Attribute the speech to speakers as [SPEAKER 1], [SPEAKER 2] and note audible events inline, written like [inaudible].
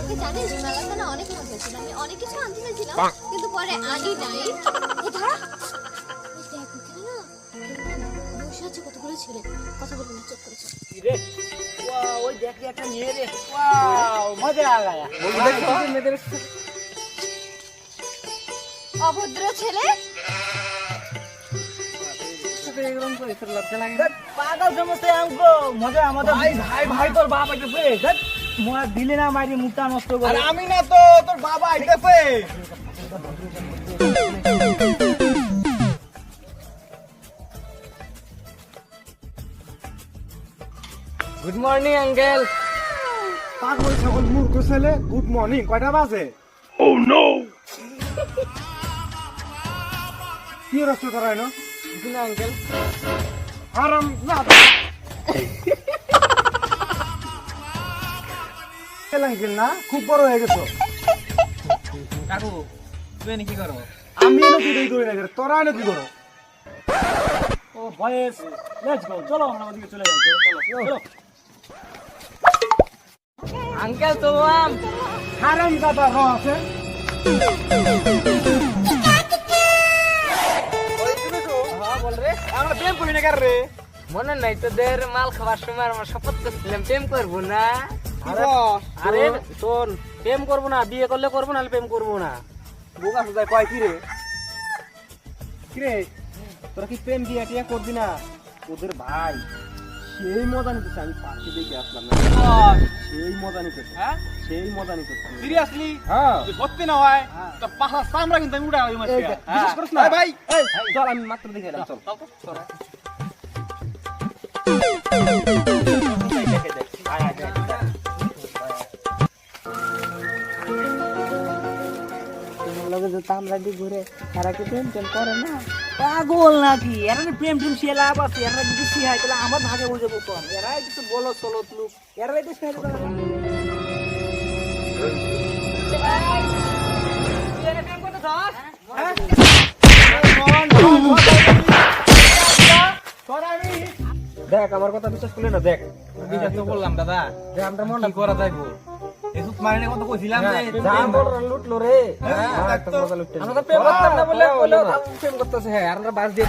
[SPEAKER 1] জানিস মেলাতে না অনেক মজা আমি অনেক কিছু আনতে চাইছিলাম কিন্তু পরে আনি নাই। [laughs] এই দাঁড়া ওই দেখ ওখানে না? বসে আছে কতগুলো ছেলে? কথা বলব না চুপ করে চল।
[SPEAKER 2] রে ওয়া ওই দেখ একটা নিয়ে রে। মজা আ মেয়েদের
[SPEAKER 1] অভদ্র ছেলে?
[SPEAKER 2] পাগল সমস্ত মজা আমাদের ভাই ভাই ভাই তোর বাপ দেখ মোয়া দিলে না মারি মুখটা নষ্ট করে।
[SPEAKER 3] আমি না তো তোর বাবা আইতেছে।
[SPEAKER 2] গুড মর্নিং আঙ্কেল
[SPEAKER 3] পাগল ছাগল মূর্খ ছেলে গুড মর্নিং কয়টা বাজে? কি রস্ত করায় না?
[SPEAKER 2] না আঙ্কেল
[SPEAKER 3] আরাম না। [laughs] আঙ্কেল না? খুব বড় হয়ে গেছো।
[SPEAKER 2] কাকু তুই এনে কি করো?
[SPEAKER 3] আমি এনে না তোরা এনে কি করো?
[SPEAKER 2] ও বয়েস লেটস গো চলো আমরা ওদিকে চলে যাই। চলো চলো চলো। আঙ্কেল তো আম
[SPEAKER 3] হারাম দাদা র আছে।
[SPEAKER 2] হ্যাঁ বল রে।
[SPEAKER 3] আমরা প্রেম করি না কার রে?
[SPEAKER 2] মনে নাই তোদের মাল খাবার সময় আমরা শপথ করছিলাম প্রেম করব না।
[SPEAKER 3] আরে
[SPEAKER 2] শোন। প্রেম করব না বিয়ে করলে করব না প্রেম করব না।
[SPEAKER 3] বোকা সুদাই কয় কি রে কি রে তোরা কি প্রেম বিয়ে টিয়া করবি না? ওদের ভাই সেই মজা নিতেছে আমি পাখি দেখে আসলাম না। সেই মজা নিতেছে।
[SPEAKER 2] হ্যাঁ?
[SPEAKER 3] সেই মজা নিতেছে।
[SPEAKER 4] সিরিয়াসলি?
[SPEAKER 3] হ্যাঁ।
[SPEAKER 4] সত্যি না হয় তো পাহাড় চামড়া কিন্তু আমি উড়া ওই মাছ
[SPEAKER 3] বিশ্বাস করিস না?
[SPEAKER 4] ভাই
[SPEAKER 3] চল আমি মাত্র দেখে এলাম চল।
[SPEAKER 2] পাগল নাকি? এরা প্রেম টেম সে লাভ আছে এরা যদি সিহাই তাহলে আমার ভাগে বুঝে কম এরা কিছু বলো চলো লোক এরা এটা
[SPEAKER 3] দেখ আমার কথা বিশ্বাস করলে না দেখ।
[SPEAKER 4] বিশ্বাস তো করলাম দাদা।
[SPEAKER 3] যে আমরা মন
[SPEAKER 4] কি করা যাইবো? মাইনে কত কইছিলাম রে হ্যাঁ,
[SPEAKER 3] যা বড় লুটলো রে। হ্যাঁ, হ্যাঁ,
[SPEAKER 2] আমরা তো প্রেম করতাম না বলে কইলো প্রেম করতেছে। হ্যাঁ আমরা বাস দিয়ে